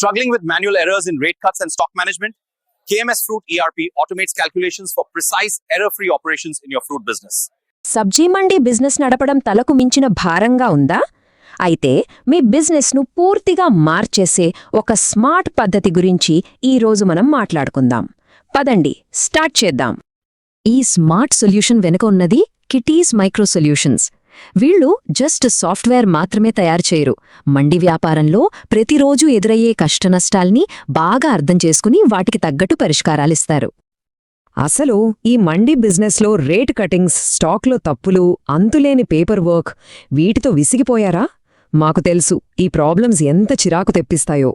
Struggling with manual errors in rate cuts and stock management? KMS Fruit ERP automates calculations for precise error-free operations in your fruit business. సబ్జీ మండీ business నడపడం తలకు మించిన భారంగా ఉందా అయితే మీ బిజినెస్ను పూర్తిగా మార్చేసే ఒక స్మార్ట్ పద్ధతి గురించి ఈరోజు మనం మాట్లాడుకుందాం పదండి స్టార్ట్ చేద్దాం ఈ స్మార్ట్ సొల్యూషన్ వెనుక ఉన్నది కిటీస్ మైక్రో సొల్యూషన్స్ వీళ్ళు జస్ట్ సాఫ్ట్వేర్ మాత్రమే తయారు చేయరు. మండి వ్యాపారంలో ప్రతిరోజు ఎదురయ్యే కష్టనష్టాల్ని బాగా అర్థం చేసుకుని వాటికి తగ్గట్టు పరిష్కారాలిస్తారు అసలు ఈ మండి బిజినెస్లో రేట్ కటింగ్స్ స్టాక్లో తప్పులు అంతులేని పేపర్ వర్క్ వీటితో విసిగిపోయారా? మాకు తెలుసు ఈ ప్రాబ్లమ్స్ ఎంత చిరాకు తెప్పిస్తాయో.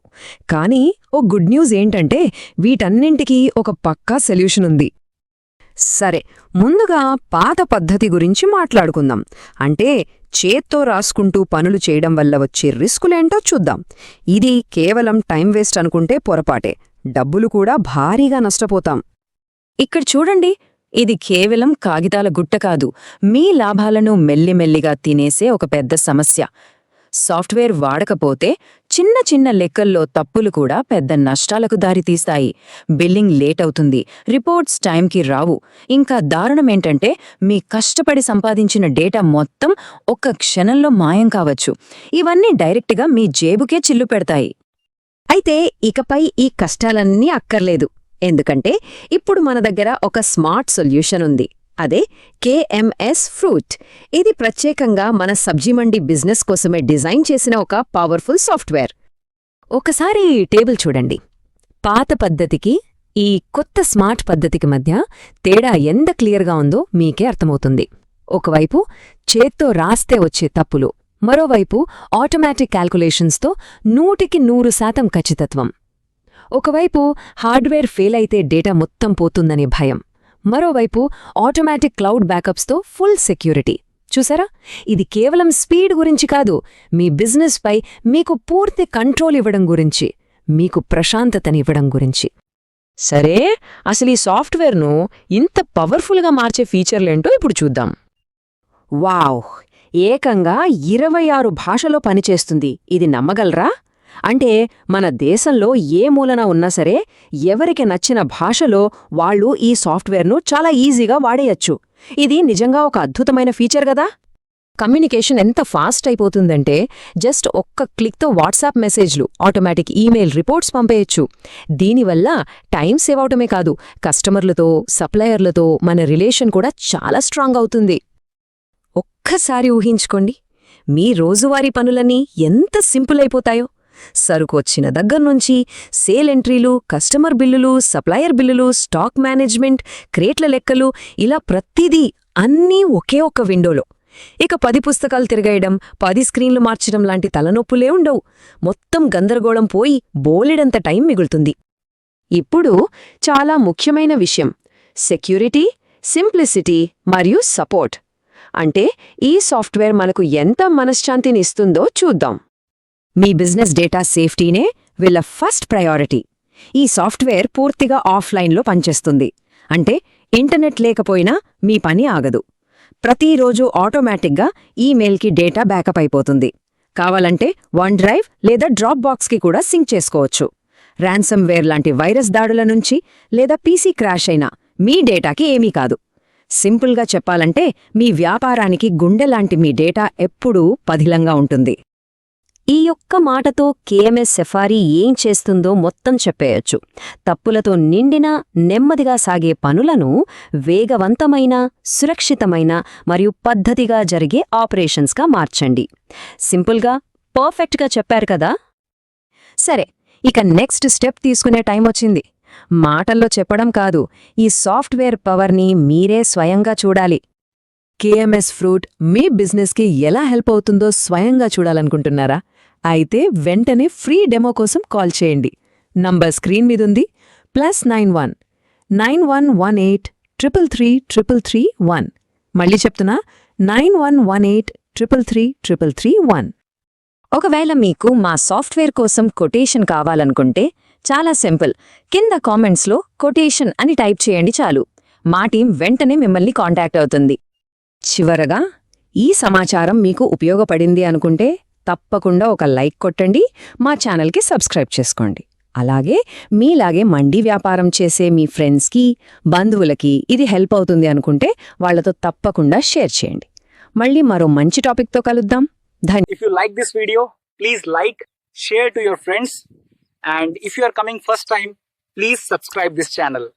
కానీ ఓ గుడ్ న్యూస్ ఏంటంటే వీటన్నింటికీ ఒక పక్కా సొల్యూషన్ ఉంది. సరే ముందుగా పాత పద్ధతి గురించి మాట్లాడుకుందాం. అంటే చేత్తో రాసుకుంటూ పనులు చేయడం వల్ల వచ్చే రిస్కులేంటో చూద్దాం. ఇది కేవలం టైం వేస్ట్ అనుకుంటే పొరపాటే. డబ్బులు కూడా భారీగా నష్టపోతాం. ఇక్కడ చూడండి ఇది కేవలం కాగితాల గుట్ట కాదు. మీ లాభాలను మెల్లిమెల్లిగా తినేసే ఒక పెద్ద సమస్య. సాఫ్ట్వేర్ వాడకపోతే చిన్న చిన్న లెక్కల్లో తప్పులు కూడా పెద్ద నష్టాలకు దారితీస్తాయి. బిల్లింగ్ లేట్ అవుతుంది. రిపోర్ట్స్ టైంకి రావు. ఇంకా దారుణమేంటంటే మీ కష్టపడి సంపాదించిన డేటా మొత్తం ఒక్క క్షణంలో మాయం కావచ్చు. ఇవన్నీ డైరెక్ట్గా మీ జేబుకే చిల్లు పెడతాయి. అయితే ఇకపై ఈ కష్టాలన్నీ అక్కర్లేదు. ఎందుకంటే ఇప్పుడు మన దగ్గర ఒక స్మార్ట్ సొల్యూషన్ ఉంది. అదే కేఎంఎస్ ఫ్రూట్. ఇది ప్రత్యేకంగా మన సబ్జీ మండి బిజినెస్ కోసమే డిజైన్ చేసిన ఒక పవర్ఫుల్ సాఫ్ట్వేర్. ఒకసారి ఈ టేబుల్ చూడండి. పాత పద్ధతికి ఈ కొత్త స్మార్ట్ పద్ధతికి మధ్య తేడా ఎంత క్లియర్గా ఉందో మీకే అర్థమవుతుంది. ఒకవైపు చేత్తో రాస్తే వచ్చే తప్పులు మరోవైపు ఆటోమేటిక్ క్యాల్కులేషన్స్తో నూటికి నూరు శాతం ఖచ్చితత్వం. ఒకవైపు హార్డ్వేర్ ఫెయిల్ అయితే డేటా మొత్తం పోతుందనే భయం. మరోవైపు ఆటోమేటిక్ క్లౌడ్ బ్యాకప్స్తో ఫుల్ సెక్యూరిటీ. చూసారా? ఇది కేవలం స్పీడ్ గురించి కాదు మీ బిజినెస్పై మీకు పూర్తి కంట్రోల్ ఇవ్వడం గురించి మీకు ప్రశాంతతనివ్వడం గురించి. సరే అసలు ఈ సాఫ్ట్వేర్ను ఇంత పవర్ఫుల్గా మార్చే ఫీచర్లేంటో ఇప్పుడు చూద్దాం. వావ్! ఏకంగా ఇరవై ఆరు భాషలో పనిచేస్తుంది. ఇది నమ్మగలరా? అంటే మన దేశంలో ఏ మూలన ఉన్నా సరే ఎవరికి నచ్చిన భాషలో వాళ్ళు ఈ సాఫ్ట్వేర్ను చాలా ఈజీగా వాడేయచ్చు. ఇది నిజంగా ఒక అద్భుతమైన ఫీచర్ గదా కమ్యూనికేషన్ ఎంత ఫాస్ట్ అయిపోతుందంటే జస్ట్ ఒక్క క్లిక్తో వాట్సాప్ మెసేజ్లు ఆటోమేటిక్ ఈమెయిల్ రిపోర్ట్స్ పంపేయచ్చు. దీనివల్ల టైం సేవ్ అవటమే కాదు కస్టమర్లతో సప్లయర్లతో మన రిలేషన్ కూడా చాలా స్ట్రాంగ్ అవుతుంది. ఒక్కసారి ఊహించుకోండి మీ రోజువారీ పనులన్నీ ఎంత సింపుల్ అయిపోతాయో. సరుకొచ్చిన దగ్గర్నుంచి సేల్ ఎంట్రీలు కస్టమర్ బిల్లులు సప్లయర్ బిల్లులు స్టాక్ మేనేజ్మెంట్ క్రేట్ల లెక్కలు ఇలా ప్రతిదీ అన్నీ ఒకే ఒక్క విండోలో. ఇక పది పుస్తకాలు తిరగేయడం పది స్క్రీన్లు మార్చడం లాంటి తలనొప్పులే ఉండవు. మొత్తం గందరగోళం పోయి బోలెడంత టైం మిగులుతుంది. ఇప్పుడు చాలా ముఖ్యమైన విషయం. సెక్యూరిటీ సింప్లిసిటీ మరియు సపోర్ట్. అంటే ఈ సాఫ్ట్వేర్ మనకు ఎంత మనశ్శాంతినిస్తుందో చూద్దాం. మీ బిజినెస్ డేటా సేఫ్టీనే వీళ్ళ ఫస్ట్ ప్రయారిటీ. ఈ సాఫ్ట్వేర్ పూర్తిగా ఆఫ్లైన్లో పనిచేస్తుంది. అంటే ఇంటర్నెట్ లేకపోయినా మీ పని ఆగదు. ప్రతిరోజు ఆటోమేటిక్గా ఈమెయిల్కి డేటా బ్యాకప్ అయిపోతుంది. కావాలంటే వన్ డ్రైవ్ లేదా డ్రాప్ బాక్స్కి కూడా సింక్ చేసుకోవచ్చు. ర్యాన్సమ్వేర్ లాంటి వైరస్ దాడుల నుంచి లేదా పీసీ క్రాష్ అయినా మీ డేటాకి ఏమీ కాదు. సింపుల్గా చెప్పాలంటే మీ వ్యాపారానికి గుండెలాంటి మీ డేటా ఎప్పుడూ పదిలంగా ఉంటుంది. ఈ యొక్క మాటతో కేఎంఎస్ సెఫారీ ఏం చేస్తుందో మొత్తం చెప్పేయొచ్చు. తప్పులతో నిండిన నెమ్మదిగా సాగే పనులను వేగవంతమైన సురక్షితమైన మరియు పద్ధతిగా జరిగే ఆపరేషన్స్గా మార్చండి. సింపుల్గా పర్ఫెక్ట్గా చెప్పారు కదా? సరే ఇక నెక్స్ట్ స్టెప్ తీసుకునే టైం వచ్చింది. మాటల్లో చెప్పడం కాదు ఈ సాఫ్ట్వేర్ పవర్ని మీరే స్వయంగా చూడాలి. కేఎంఎస్ ఫ్రూట్ మీ బిజినెస్కి ఎలా హెల్ప్ అవుతుందో స్వయంగా చూడాలనుకుంటున్నారా? అయితే వెంటనే ఫ్రీ డెమో కోసం కాల్ చేయండి. Number screen మీదుంది. Plus nine one. Nine one one eight triple three triple three one. మళ్ళీ చెప్తున్నా. Nine one one eight triple three triple three one. ఒకవేళ మీకు మా సాఫ్ట్వేర్ కోసం కొటేషన్ కావాలనుకుంటే చాలా సింపుల్. కింద కామెంట్స్లో కొటేషన్ అని టైప్ చేయండి చాలు. మా టీం వెంటనే మిమ్మల్ని కాంటాక్ట్ అవుతుంది. చివరగా ఈ సమాచారం మీకు ఉపయోగపడింది అనుకుంటే తప్పకుండా ఒక లైక్ కొట్టండి మా ఛానల్కి సబ్స్క్రైబ్ చేసుకోండి. అలాగే మీలాగే మండి వ్యాపారం చేసే మీ ఫ్రెండ్స్కి బంధువులకి ఇది హెల్ప్ అవుతుంది అనుకుంటే వాళ్ళతో తప్పకుండా షేర్ చేయండి. మళ్ళీ మరో మంచి టాపిక్తో కలుద్దాం. ధన్య if you like this video please like share to your friends and if you coming first time please subscribe this channel.